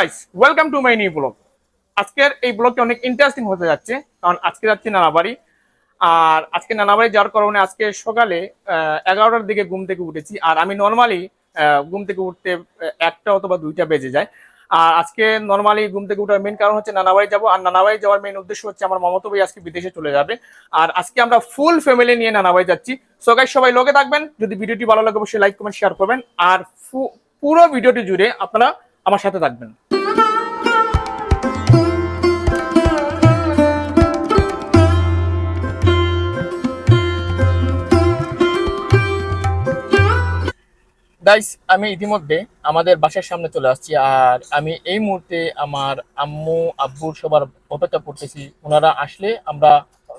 Guys welcome to my new blog আজকের এই ব্লগটি অনেক ইন্টারেস্টিং হতে যাচ্ছে, কারণ আজকে যাচ্ছি নানাবাড়ি। আর আজকে নানাবাড়ি যাওয়ার কারণে আজকে সকালে এগারোটার দিকে ঘুম থেকে উঠেছি। আর আমি নর্মালি ঘুম থেকে উঠতে একটা অথবা দুইটা বেজে যায়। আর আজকে নর্মালি ঘুম থেকে উঠার মেন কারণ হচ্ছে নানাবাড়ি যাব। আর নানাবাড়ি যাওয়ার মেন উদ্দেশ্য হচ্ছে আমার মামাতো ভাই আজকে বিদেশে চলে যাবে। আর আজকে আমরা ফুল ফ্যামিলি নিয়ে নানাবাড়ি যাচ্ছি। সো গাইস সবাই লোকে থাকবেন। যদি ভিডিওটি ভালো লাগে, অবশ্যই লাইক কমেন্ট শেয়ার করবেন। আর পুরো ভিডিওটি জুড়ে আপনারা আমার সাথে থাকবেন। গাইস আমি ইতিমধ্যে আমাদের বাসার সামনে চলে আসছি আর আমি এই মুহূর্তে আমার আম্মু, আব্বুর সবার অপেক্ষা করতেছি। ওনারা আসলে আমরা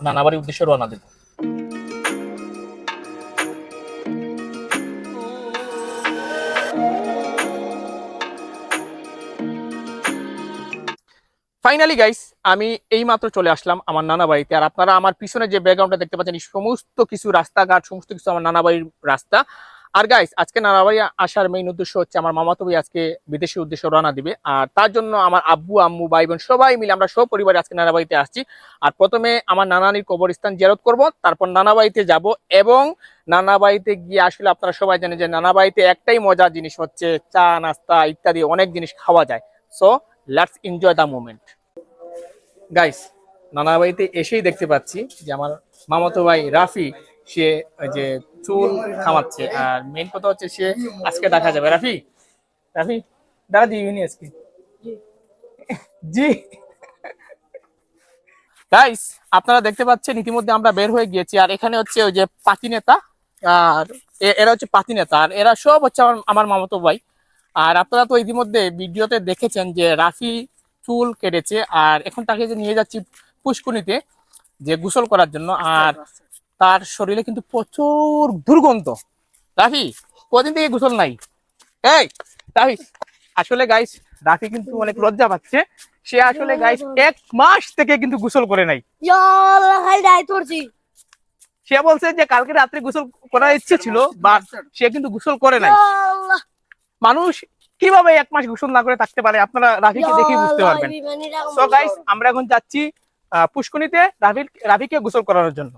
নানাবাড়ির উদ্দেশ্যে রওনা দেব। ফাইনালি গাইস আমি এই মাত্র চলে আসলাম আমার নানা বাড়িতে আর আপনারা আমার পিছনে যে ব্যাকগ্রাউন্ডটা দেখতে পাচ্ছেন সমস্ত কিছু রাস্তাঘাট, সমস্ত কিছু আমার নানা বাড়ির রাস্তা। আর গাইস আজকে নানা বাড়ি আসার মেইন উদ্দেশ্য হচ্ছে আমার মামাতো ভাই আজকে বিদেশি উদ্দেশ্যে রওনা দিবে। আর তার জন্য আমার আব্বু, আম্মু ভাই বোন সবাই মিলে আমরা সব পরিবারে আজকে নানা বাড়িতে আসছি। আর প্রথমে আমার নানানির কবরস্থান জিয়ারত করব, তারপর নানা বাড়িতে যাব এবং নানা বাড়িতে গিয়ে আসলে আপনারা সবাই জানেন যে নানা বাড়িতে একটাই মজার জিনিস হচ্ছে চা, নাস্তা ইত্যাদি অনেক জিনিস খাওয়া যায়। So let's enjoy the moment guys নানা বাড়িতে এসেই দেখতে পাচ্ছি যে আমার মামাতো ভাই রাফি, সে যে চুল খামাচ্ছে। আর মেন কথা হচ্ছে সে আজকে দেখা যাবে। রাফি রাফি দাদা দিবিনি আজকে জি। গাইস আপনারা দেখতে পাচ্ছেন, ইতিমধ্যে আমরা বের হয়ে গিয়েছি। আর এখানে হচ্ছে ওই যে পাতি নেতা, আর এরা হচ্ছে পাতি নেতা। আর এরা সব হচ্ছে আমার আমার মামাতো ভাই। আর আপনারা তো ইতিমধ্যে ভিডিওতে দেখেছেন যে রাফি চুল কেটেছে আর এখন তাকে যে নিয়ে যাচ্ছি পুষ্কুনিতে যে গোসল করার জন্য আর তার শরীরে কিন্তু প্রচুর দুর্গন্ধ। রাফি কদিন থেকে গোসল নাই? এই রাফি আসলে গাইস রাফি কিন্তু অনেক লজ্জা পাচ্ছে। সে আসলে গাইস এক মাস থেকে কিন্তু গোসল করে নাই। সে বলছে যে কালকে রাত্রে গোসল করার ইচ্ছে ছিল বাট সে কিন্তু গোসল করে নাই। মানুষ কীভাবে এক মাস গোসল না করে থাকতে পারে? আপনারা রাফিকে দেখেই বুঝতে পারবেন। সো গাইস আমরা এখন যাচ্ছি পুষ্কনিতে রাফির রাফিকে গোসল করানোর জন্য।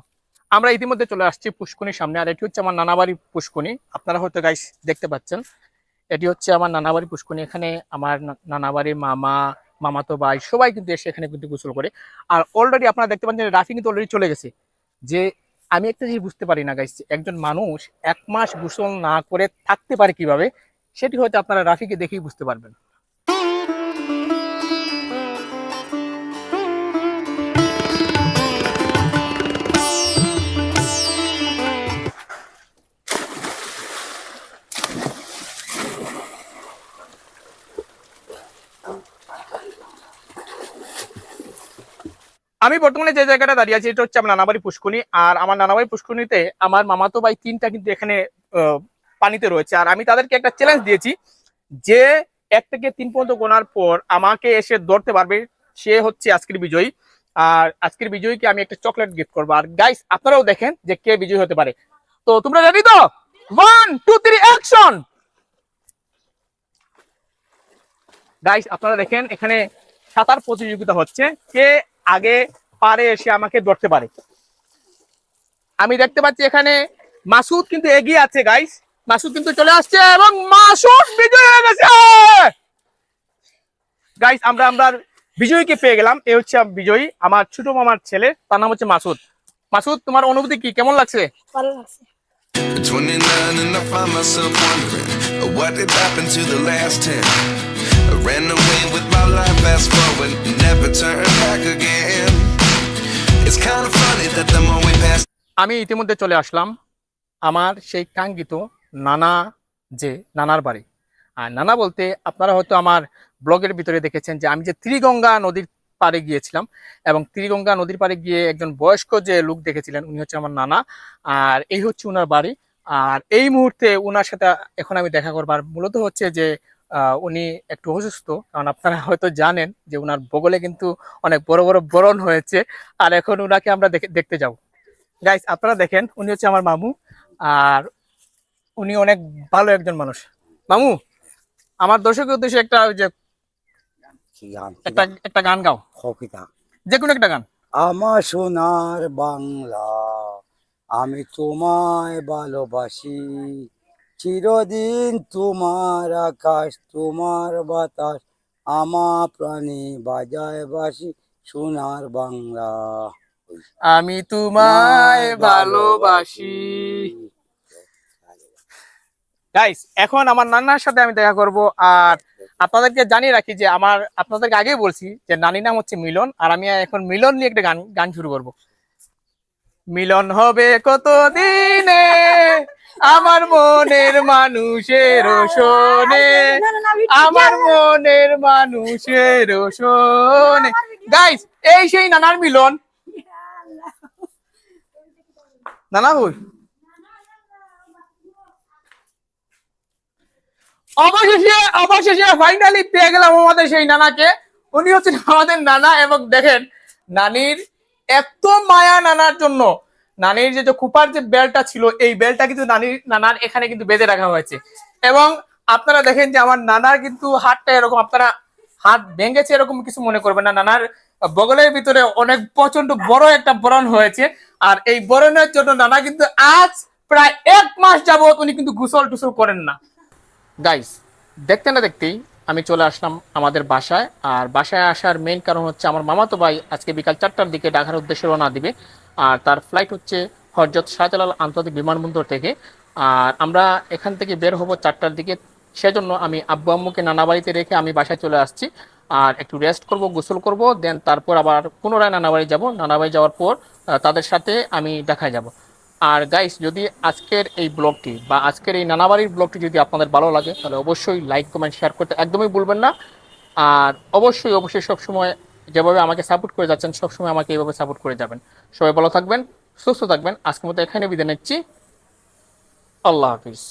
আমরা ইতিমধ্যে চলে আসছি পুষ্কনির সামনে আর এটি হচ্ছে আমার নানাবাড়ি পুষ্কনি আপনারা হয়তো গাইস দেখতে পাচ্ছেন এটি হচ্ছে আমার নানাবাড়ি পুষ্কনি এখানে আমার না- নানাবাড়ির মামা মামাতো ভাই সবাই কিন্তু এসে এখানে কিন্তু গোসল করে। আর অলরেডি আপনারা দেখতে পাচ্ছেন রাফি কিন্তু অলরেডি চলে গেছে। যে আমি একটা জিনিস বুঝতে পারি না গাইস একজন মানুষ এক মাস গোসল না করে থাকতে পারে কীভাবে? সেটি হয়তো আপনারা রাফিকে দেখেই বুঝতে পারবেন। আমি বর্তমানে যে জায়গাটা দাঁড়িয়ে আছি, এটা হচ্ছে আমার নানাবাড়ি পুষ্কনি আর আমার নানাবাড়ি পুষ্কনিতে আমার মামাতো ভাই তিনটা কিন্তু এখানে পানিতে রয়েছে। আর আমি তাদেরকে একটা চ্যালেঞ্জ দিয়েছি যে এক থেকে তিন পর্যন্ত গোনার পর আমাকে এসে ধরতে পারবে। সে হচ্ছে আজকের বিজয়ী। আর আজকের বিজয়ীকে আমি একটা চকলেট গিফট করব। আর গাইস আপনারাও দেখেন যে কে বিজয়ী হতে পারে। তো তোমরা রেডি তো? One two three action guys আপনারা দেখেন এখানে সাঁতার প্রতিযোগিতা হচ্ছে। কে আগে পারে এসে আমাকে ধরতে পারে? আমি দেখতে পাচ্ছি এখানে মাসুদ কিন্তু এগিয়ে আছে গাইস মাসু কিন্তু চলে আসছে এবং মাসু বিজয় হয়ে গেছে! গাইস আমরা আমরা বিজয়কে পেয়ে গেলাম। এ হচ্ছে বিজয়ী আমার ছোট মামার ছেলে তার নাম হচ্ছে মাসুদ। মাসুদ তোমার অনুভূতি কি? কেমন লাগছে? আমি ইতিমধ্যে চলে আসলাম। আমার সেই কাঙ্ক্ষিত নানা যে নানার বাড়ি। আর নানা বলতে আপনারা হয়তো আমার ব্লগের ভিতরে দেখেছেন যে আমি যে ত্রিগঙ্গা নদীর পাড়ে গিয়েছিলাম এবং ত্রিগঙ্গা নদীর পাড়ে গিয়ে একজন বয়স্ক যে লোক দেখেছিলেন, উনি হচ্ছে আমার নানা। আর এই হচ্ছে ওনার বাড়ি। আর এই মুহূর্তে ওনার সাথে এখন আমি দেখা করবার মূলত হচ্ছে যে উনি একটু অসুস্থ। কারণ আপনারা হয়তো জানেন যে ওনার বগলে কিন্তু অনেক বড় বড় বরণ হয়েছে। আর এখন ওনাকে আমরা দেখে- দেখতে যাব। গাইস আপনারা দেখেন, উনি হচ্ছে আমার মামু। আর উনি অনেক ভালো একজন মানুষ। মামু আমার দর্শকের উদ্দেশ্যে একটা ওই যে গান একটা? একটা গান গাও। কবিতা যে কোনো একটা গান। আমার সোনার বাংলা আমি তোমায় ভালোবাসি। চিরদিন তোমার আকাশ তোমার বাতাস আমার প্রাণী বাজায় বাসি সোনার বাংলা। আমি তোমায় ভালোবাসি। গাইস এখন আমার নানার সাথে আমি দেখা করব আর আপনাদেরকে জানিয়ে রাখি যে আমার আপনাদেরকে আগেই বলছি যে নানির নাম হচ্ছে মিলন আর আমি এখন মিলন নিয়ে একটা গান গান শুরু করব। মিলন হবে কত দিনে আমার মনের মানুষের শোনে। আমার মনের মানুষের শোনে। গাইস এই সেই নানার মিলন। নানা কই? অবশেষে অবশেষে ফাইনালি পেয়ে গেলাম আমাদের সেই নানাকে। উনি হচ্ছেন আমাদের নানা এবং দেখেন, নানির এত মায়া নানার জন্য। নানির যে কুপার যে বেলটা ছিল, এই বেলটা কিন্তু নানির নানার এখানে কিন্তু বেঁধে রাখা হয়েছে। এবং আপনারা দেখেন যে আমার নানার কিন্তু হাতটা এরকম, আপনারা হাত ভেঙেছে এরকম কিছু মনে করবেন না। নানার বগলের ভিতরে অনেক প্রচণ্ড বড় একটা বরণ হয়েছে। আর এই বরণের জন্য নানা কিন্তু আজ প্রায় এক মাস যাবত উনি কিন্তু গুসল টুসল করেন না। গাইস দেখতে না দেখতেই আমি চলে আসলাম আমাদের বাসায়, আর বাসায় আসার মেন কারণ হচ্ছে আমার মামাতো ভাই আজকে বিকাল চারটার দিকে ঢাকার উদ্দেশ্যে রওনা দিবে, আর তার ফ্লাইট হচ্ছে হরজত শাহজালাল আন্তর্জাতিক বিমানবন্দর থেকে, আর আমরা এখান থেকে বের হব চারটার দিকে। সেজন্য আমি আব্বু আম্মুকে নানা বাড়িতে রেখে আমি বাসায় চলে আসছি, আর একটু রেস্ট করব, গোসল করব দেন তারপর আবার পুনরায় নানা বাড়ি যাব। নানা বাড়ি যাওয়ার পর তাদের সাথে আমি দেখায় যাব। আর গাইস যদি আজকের এই ব্লগটি বা আজকের এই নানাবাড়ির ব্লগটি যদি আপনাদের ভালো লাগে, তাহলে অবশ্যই লাইক কমেন্ট শেয়ার করতে একদমই ভুলবেন না। আর অবশ্যই অবশ্যই সবসময় যেভাবে আমাকে সাপোর্ট করে যাচ্ছেন, সবসময় আমাকে এইভাবে সাপোর্ট করে যাবেন। সবাই ভালো থাকবেন, সুস্থ থাকবেন। আজকের মতো এখানে বিদায় নিচ্ছি। আল্লাহ হাফিজ।